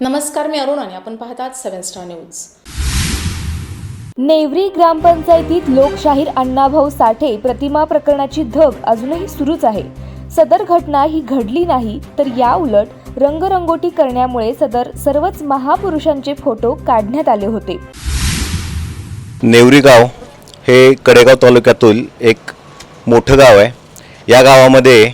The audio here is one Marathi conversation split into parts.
नमस्कार मी अरुण आणि आपण पाहतात सेव्हन स्टार न्यूज. नेवरी ग्रामपंचायतीत लोकशाहीर अण्णाभाऊ साठे प्रतिमा प्रकरणाची धग अजूनही सुरूच आहे. सदर घटना ही घडली नाही तर या उलट रंगरंगोटी करण्यामुळे सदर सर्वच महापुरुषांचे फोटो काढण्यात आले होते. नेवरी गाव हे कडेगाव तालुक्यातील एक मोठं गाव आहे. या गावामध्ये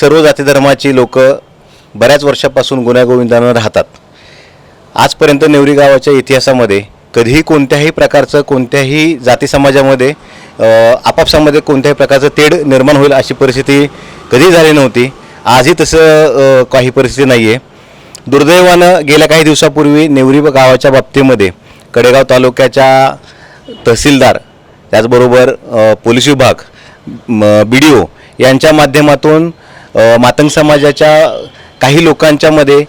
सर्व जाती धर्माची लोक बऱ्याच वर्षापासून गुण्यागोविंदानं राहतात. आजपर्यंत नेवरी गावाच्या इतिहासामध्ये कधीही कोणत्याही प्रकारचं कोणत्याही जाती समाजामध्ये आपापसामध्ये कोणत्याही प्रकारचं तेढ निर्माण होईल अशी परिस्थिती कधी झाली नव्हती. आजही तसं काही परिस्थिती नाही आहे दुर्दैवानं गेल्या काही दिवसापूर्वी नेवरी गावाच्या बाबतीमध्ये कडेगाव तालुक्याच्या तहसीलदार त्याचबरोबर पोलीस विभाग बी डी ओ यांच्या माध्यमातून मातंग समाजाच्या काही लोकांच्यामध्ये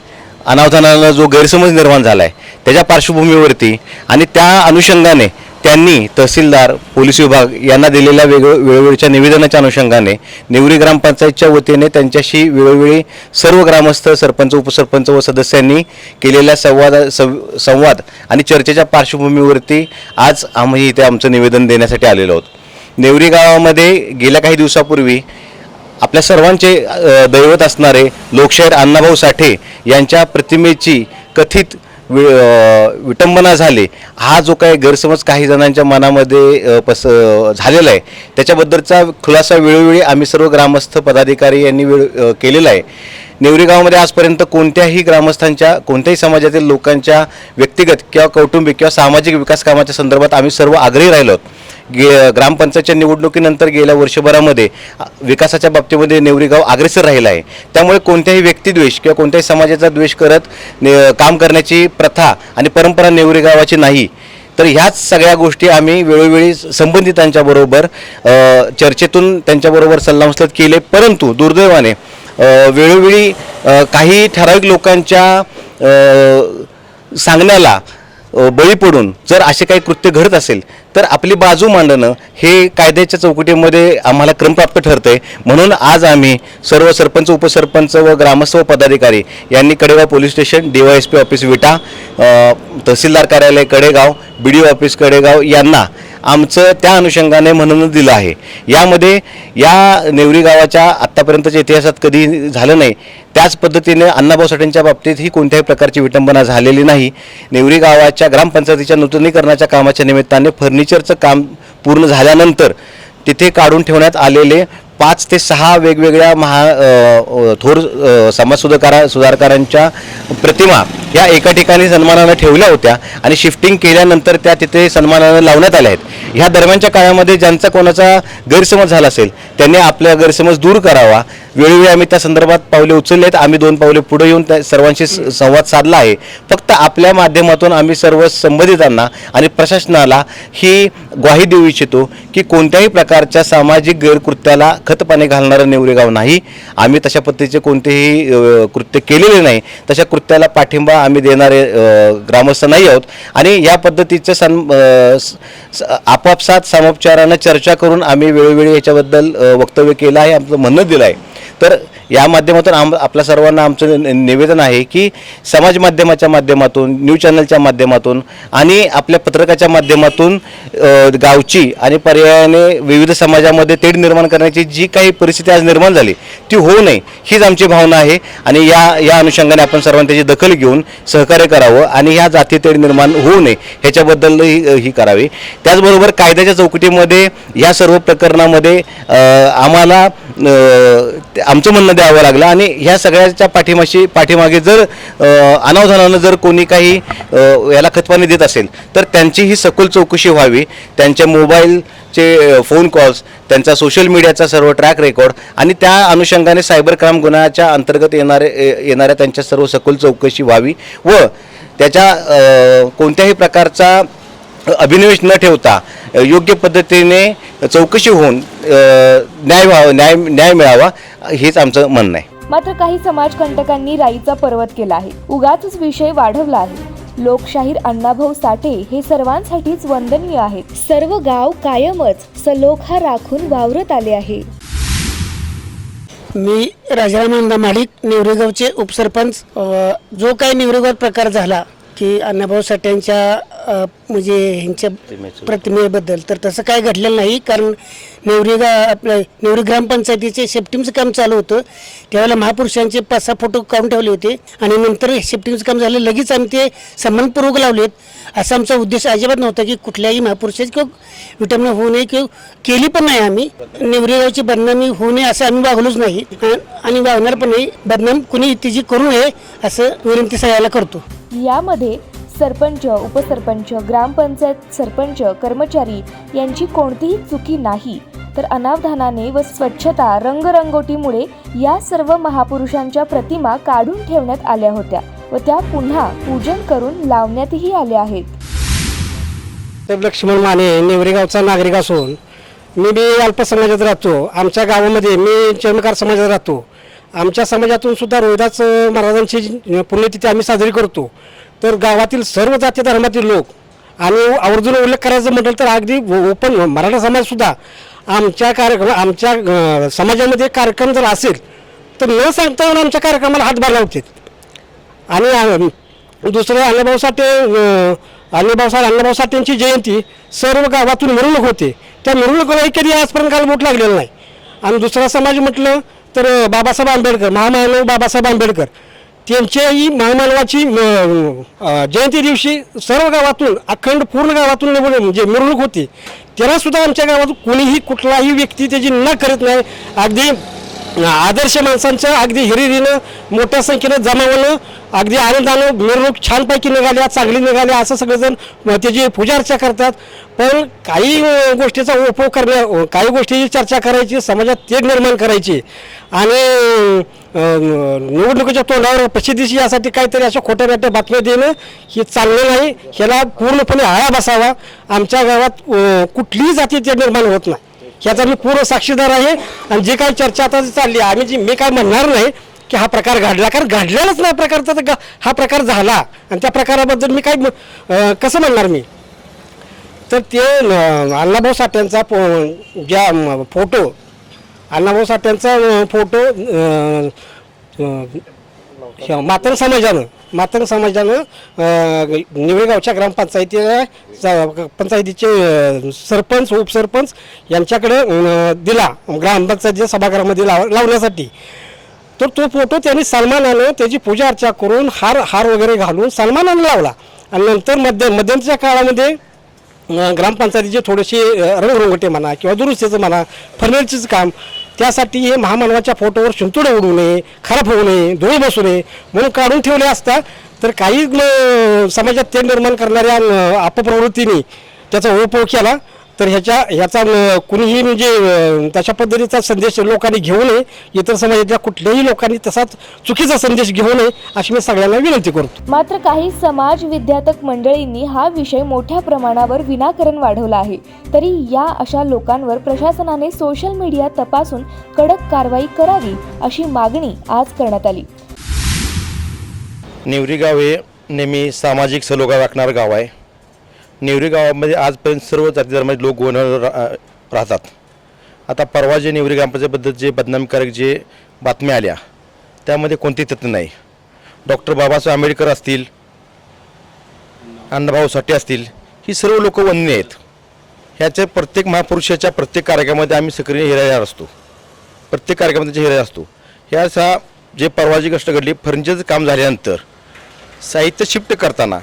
अनावधानानं जो गैरसमज निर्माण झाला आहे त्याच्या पार्श्वभूमीवरती आणि त्या अनुषंगाने त्यांनी तहसीलदार पोलीस विभाग यांना दिलेल्या वेग वेळोवेळीच्या निवेदनाच्या अनुषंगाने नेवरी ग्रामपंचायतच्या वतीने त्यांच्याशी वेळोवेळी सर्व ग्रामस्थ सरपंच उपसरपंच व सदस्यांनी केलेल्या संवाद सं- संवाद आणि चर्चेच्या पार्श्वभूमीवरती आज आम्ही इथे आमचं निवेदन देण्यासाठी आलेलो आहोत. नेवरी गावामध्ये गेल्या काही दिवसापूर्वी आपल्या सर्वांचे दैवत असणारे लोकशाहीर अण्णाभाऊ साठे यांच्या प्रतिमेची कथित वि विटंबना झाली. हा जो काही गैरसमज काही जणांच्या मनामध्ये पस झालेला आहे त्याच्याबद्दलचा खुलासा वेळोवेळी आम्ही सर्व ग्रामस्थ पदाधिकारी यांनी वेळ केलेला आहे. नेवरी गावामध्ये आजपर्यंत कोणत्याही ग्रामस्थांच्या कोणत्याही समाजातील लोकांच्या व्यक्तिगत किंवा कौटुंबिक किंवा सामाजिक विकास कामाच्या संदर्भात आम्ही सर्व आग्रही राहिलो गे ग्रामपंचायतच्या निवडणुकीनंतर गेल्या वर्षभरामध्ये विकासाच्या बाबतीमध्ये नेवरीगाव अग्रेसर राहिलं आहे. त्यामुळे कोणत्याही व्यक्तिद्वेष किंवा कोणत्याही समाजाचा द्वेष करत ने काम करण्याची प्रथा आणि परंपरा नेवरी गावाची नाही. तर ह्याच सगळ्या गोष्टी आम्ही वेळोवेळी संबंधितांच्याबरोबर चर्चेतून त्यांच्याबरोबर सल्लामसलत केले. परंतु दुर्दैवाने वेळोवेळी काही ठराविक लोकांच्या सांगण्याला बळी पडून जर असे काही कृत्य घडत असेल तर आपली बाजू मांडणं हे कायद्याच्या चौकटीमध्ये आम्हाला क्रमप्राप्त ठरते म्हणून आज आम्ही सर्व सरपंच उपसरपंच व ग्रामस्थ व पदाधिकारी यांनी Kadegaon police station D Y S P office Vita tehsildar कार्यालय Kadegaon B D O office Kadegaon यांना आमचं त्या अनुषंगाने म्हणून दिलं आहे. यामध्ये या नेवरी गावाच्या आत्तापर्यंतच्या इतिहासात कधी झालं नाही त्याच पद्धतीने अण्णाभाऊ साठेंच्या बाबतीतही कोणत्याही प्रकारची विटंबना झालेली नाही. नेवरी गावाच्या ग्रामपंचायतीच्या नूतनीकरणाच्या कामाच्या निमित्ताने फर्निचरचं काम पूर्ण झाल्यानंतर तिथे काढून ठेवण्यात आलेले पाच ते सहा वेगवेगळ्या महा थोर समाज सुधारकारा सुधारकारांच्या प्रतिमा या एका ठिकाणी सन्मानानं ठेवल्या होत्या आणि शिफ्टिंग केल्यानंतर त्या तिथे सन्मानानं लावण्यात आल्या आहेत. ह्या दरम्यानच्या काळामध्ये ज्यांचा कोणाचा गैरसमज झाला असेल त्यांनी आपला गैरसमज दूर करावा. वेळोवेळी आम्ही त्या संदर्भात पावले उचलले आहेत. आम्ही दोन पावले पुढे येऊन त्या सर्वांशी संवाद साधला आहे. फक्त आपल्या माध्यमातून आम्ही सर्व संबंधितांना आणि प्रशासनाला ही ग्वाही देऊ इच्छितो की कोणत्याही प्रकारच्या सामाजिक गैरकृत्याला खतपाणी घालणारं नेवरेगाव नाही. आम्ही तशा पद्धतीचे कोणतेही कृत्य केलेले नाही. तशा कृत्याला पाठिंबा आम्ही देणारे ग्रामस्थ नाही आहोत. आणि या पद्धतीचं सं स- आपापसात सामोपचारानं चर्चा करून आम्ही वेळोवेळी याच्याबद्दल वक्तव्य केलं आहे आमचं म्हणणं दिलं आहे. तर या माध्यमातून आम आपल्या सर्वांना आमचं निवेदन आहे की समाज माध्यमाच्या माध्यमातून न्यूज चॅनलच्या माध्यमातून आणि आपल्या पत्रकाच्या माध्यमातून गावची आणि पर्यायाने विविध समाजामध्ये तेढ निर्माण करण्याची जी काही परिस्थिती आज निर्माण झाली ती होऊ नये हीच आमची भावना आहे. आणि या या अनुषंगाने आपण सर्वांनी त्याची दखल घेऊन सहकार्य करावं आणि ह्या जाती तेढ निर्माण होऊ नये ह्याच्याबद्दल ही ही करावी. त्याचबरोबर कायद्याच्या चौकटीमध्ये या सर्व प्रकरणामध्ये आम्हाला आमचं म्हणणं द्यावं लागलं. आणि ह्या सगळ्याच्या पाठीमाशी पाठीमागे जर अनावधानानं जर कोणी काही याला खतपाणी देत असेल तर त्यांची ही सखोल चौकशी व्हावी. त्यांच्या मोबाईलचे फोन कॉल्स त्यांचा सोशल मीडियाचा सर्व ट्रॅक रेकॉर्ड आणि त्या अनुषंगाने सायबर क्राईम गुन्ह्याच्या अंतर्गत येणारे ए- येणाऱ्या त्यांच्या सर्व सखोल चौकशी व्हावी व त्याच्या कोणत्याही प्रकारचा अभिनिवेश न ठेवता योग्य पद्धतीने चौकशी होऊन न्याय व्हावा न्याय न्याय मिळावा हेच आमचं म्हणणं आहे. मात्र काही समाजकंटकांनी राईचा पर्वत केला आहे. उगाच विषय वाढवला आहे. लोकशाहीर अण्णाभाऊ साठे हे सर्वांसाठीच वंदनीय आहेत. सर्व गाव कायमच सलोखा राखून वावरत आले आहे. मी राजाराम अंदा माडिक नेवरेगावचे उपसरपंच. जो काही नेवरेगावात प्रकार झाला की अण्णाभाऊ साठ्यांच्या अ, म्हणजे ह्यांच्या प्रतिमेबद्दल. तर तसं काय घडलेलं नाही कारण नेवरेगा आपलं नेवरी ग्रामपंचायतीचे शेफ्टिंगचं काम चालू होतं. त्यावेळेला महापुरुषांचे पाच सहा फोटो काढून ठेवले होते. आणि नंतर शेफ्टिंगचं काम झालं. लगेच आम्ही ते सन्मानपूर्वक लावलेत. असा आमचा उद्देश अजिबात नव्हता की कुठल्याही महापुरुषाची किंवा विटंबना होऊ नये किंवा केली पण नाही आम्ही. नेवरेगावची बदनामी होऊ नये असं आम्ही वागलोच नाही. आणि वागणार पण नाही. बदनाम कुणी तिची करू नये असं विनंती सगळ्याला करतो. यामध्ये सरपंच उपसरपंच ग्रामपंचायत सरपंच कर्मचारी यांची कोणतीही चुकी नाही. तर अनावधानाने व स्वच्छता रंगरंगोटीमुळे या सर्व महापुरुषांच्या प्रतिमा काढून ठेवण्यात आल्या होत्या व त्या पुन्हा पूजन करून लावण्यातही आल्या आहेत. लक्ष्मण माने नेवरेगावचा नागरिक असून मी बी अल्प समाजात राहतो. आमच्या गावामध्ये मी चर्मकार समाजात राहतो. आमच्या समाजातून सुद्धा रोहिदास महाराजांची पुण्यतिथी आम्ही साजरी करतो. तर गावातील सर्व जाती धर्मातील लोक आणि आवर्जून उल्लेख करायचं म्हटलं तर अगदी ओपन मराठा समाजसुद्धा आमच्या कार्यक्रम आमच्या समाजामध्ये कार्यक्रम जर असेल तर न सांगता येऊन आमच्या कार्यक्रमाला हातभार लावतात आणि दुसरे अण्णाभाऊ साठे अण्णाभाऊ साठे अण्णाभाऊ साठेंची जयंती सर्व गावातून मिरवणूक होते. त्या मिरवणुकीलाही कधी आजपर्यंत काल बोट लागलेलं नाही. आणि दुसरा समाज म्हटलं तर बाबासाहेब आंबेडकर महामानव बाबासाहेब आंबेडकर. त्यांच्याही महामानवाची जयंती दिवशी सर्व गावातून अखंड पूर्ण गावातून म्हणजे मिरवणूक होती त्याला सुद्धा आमच्या गावात कोणीही कुठलाही व्यक्ती त्याची न करत नाही. अगदी आदर्श माणसांचं अगदी हिरिरीनं मोठ्या संख्येनं जमावणं अगदी आनंदानं मिरवणूक छानपैकी निघाल्या चांगली निघाल्या असं सगळेजण त्याची पूजाअर्चा करतात. पण काही गोष्टीचा उपयोग करण्या काही गोष्टीची चर्चा करायची समाजात तेढ निर्माण करायची. आणि निवडणुकीच्या तोंडावर प्रसिद्धीशी यासाठी काहीतरी अशा खोट्या नाट्या बातम्या देणं हे चांगलं नाही. ह्याला पूर्णपणे आळा बसावा. आमच्या गावात कुठलीही जाती ते निर्माण होत नाही. ह्याचा मी पूर्ण साक्षीदार आहे. आणि जे काही चर्चा आता चालली आहे, आम्ही जी मी काय म्हणणार नाही की हा प्रकार घडला कारण घडलेलाच नाही प्रकारचा तर ग- हा प्रकार झाला. आणि त्या प्रकाराबद्दल मी काय कसं म्हणणार मी? तर ते अण्णाभाऊ साठ्यांचा पो ज्या फोटो अण्णाभाऊ साठ्यांचा फोटो अं, मातंग समाजानं मातंग समाजानं निवेगावच्या ग्रामपंचायतीला पंचायतीचे सरपंच उपसरपंच यांच्याकडे दिला ग्रामपंचायतीच्या सभागृहामध्ये लाव लावण्यासाठी. तर तो फोटो त्यांनी सन्मानानं त्याची पूजा अर्चा करून हार हार वगैरे घालून सन्मानानं लावला. आणि नंतर मध्य मध्यंतच्या काळामध्ये ग्रामपंचायतीचे थोडेसे अं, रंगरंगोटे म्हणा किंवा दुरुस्तीचं म्हणा फर्निचरचं काम त्यासाठी हे महामानवाच्या फोटोवर शिंतोडे उडू नये खराब होऊ नये धुळे बसू नये म्हणून काढून ठेवले असता तर काही समाजात ते निर्माण करणाऱ्या अपप्रवृत्तीने त्याचा उपयोग केला. तर ह्याच्या ह्याचा कुणीही म्हणजे तशा पद्धतीचा संदेश लोकांनी घेऊ नये इतर समाजातल्या कुठल्याही लोकांनी तसाच चुकीचा संदेश घेऊ नये अशी मी सगळ्यांना विनंती करतो. मात्र काही समाज विद्यातक मंडळींनी हा विषय मोठ्या प्रमाणावर विनाकारण वाढवला आहे. तरी या अशा लोकांवर प्रशासनाने सोशल मीडिया तपासून कडक कारवाई करावी अशी मागणी आज करण्यात आली. नेवरी गाव हे नेहमी सामाजिक सलोखा राखणारं गाव आहे. नेवरी गावामध्ये आजपर्यंत सर्व जाती धर्माचे लोक गोंधळ रा राहतात. आता परवा जे नेवरी ग्रामपंचायतबद्दल जे बदनामीकारक जे बातम्या आल्या त्यामध्ये कोणती तथ्य नाही. डॉक्टर बाबासाहेब आंबेडकर असतील अण्णाभाऊ साठे असतील ही सर्व लोक वन्य आहेत. ह्याच्या प्रत्येक महापुरुषाच्या प्रत्येक कार्यक्रमामध्ये आम्ही सक्रिय हिरायला असतो. प्रत्येक कार्यक्रमामध्ये हिरायला असतो. ह्या ह्याचा जे परवाची गोष्ट घडली फर्निचरचं काम झाल्यानंतर साहित्य शिफ्ट करताना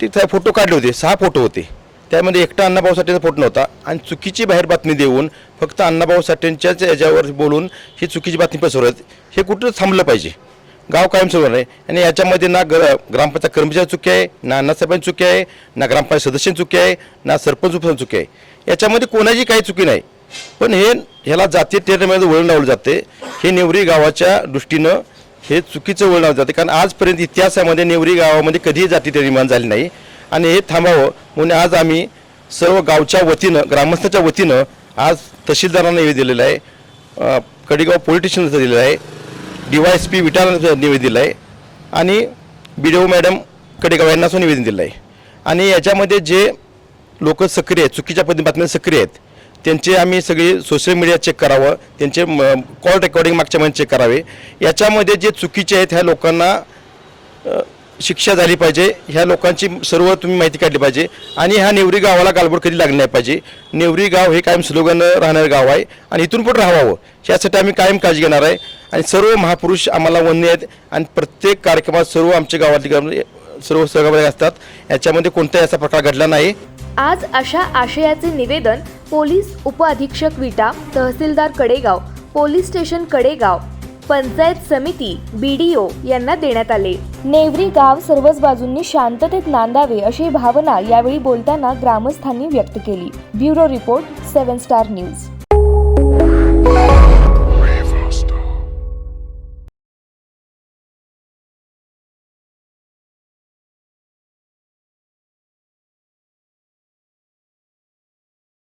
तिथे फोटो काढले होते सहा फोटो होते. त्यामध्ये एकटा अण्णाभाऊ साठेचा फोटो नव्हता आणि चुकीची बाहेर बातमी देऊन फक्त अण्णाभाऊ साठेंच्याच याच्यावर बोलून ही चुकीची बातमी पसरवत हे कुठं थांबलं पाहिजे? गाव कायम सुरू आहे आणि याच्यामध्ये ना ग ग्रामपंचायत कर्मचारी चुकी आहे ना अण्णासाहेबांची चुकी आहे ना ग्रामपंचायत सदस्यांची चुकी आहे ना सरपंच उपसरपंच चुकी आहे. याच्यामध्ये कोणाची काही चुकी नाही. पण हे ह्याला जातीय टेरमध्ये वळण लावलं जाते. हे नेवरी गावाच्या दृष्टीनं हे चुकीचं वळण जाते कारण आजपर्यंत इतिहासामध्ये नेवरी गावामध्ये कधीही जाती निर्माण झाली नाही. आणि हे थांबावं म्हणून आज आम्ही सर्व गावच्या वतीनं ग्रामस्थाच्या वतीनं आज तहसीलदारांना निवेदन दिलेलं आहे. कडेगाव पोलीस दिलेलं आहे. डी वाय एस पी विटाला निवेदन दिलं आहे. आणि B D O madam Kadegaon यांना सुद्धा निवेदन दिलं आहे. आणि याच्यामध्ये जे लोक सक्रिय आहेत चुकीच्या पद्धती बातम्या सक्रिय आहेत त्यांचे आम्ही सगळे सोशल मीडिया चेक करावं त्यांचे कॉल रेकॉर्डिंग मागच्या महिन्यात चेक करावे. याच्यामध्ये जे चुकीचे आहेत ह्या लोकांना शिक्षा झाली पाहिजे. ह्या लोकांची सर्व तुम्ही माहिती काढली पाहिजे. आणि ह्या नेवरी गावाला गालबोड कधी लागली नाही पाहिजे. नेवरी गाव हे कायम स्लोगन राहणारं गाव आहे आणि इथून पण राहावं. यासाठी आम्ही कायम काळजी घेणार आहे. आणि सर्व महापुरुष आम्हाला वन्य आहेत आणि प्रत्येक कार्यक्रमात सर्व आमच्या गावातली सर्व सहभागी असतात. याच्यामध्ये कोणताही असा प्रकार घडला नाही. आज अशा आशयाचे निवेदन पोलीस उपअधीक्षक विटा तहसीलदार कडेगाव पोलीस स्टेशन कडेगाव पंचायत समिती बी डी ओ यांना देण्यात आले. नेवरी गाव सर्वच बाजूंनी शांततेत नांदावे अशी भावना यावेळी बोलताना ग्रामस्थांनी व्यक्त केली. Bureau report seven star news.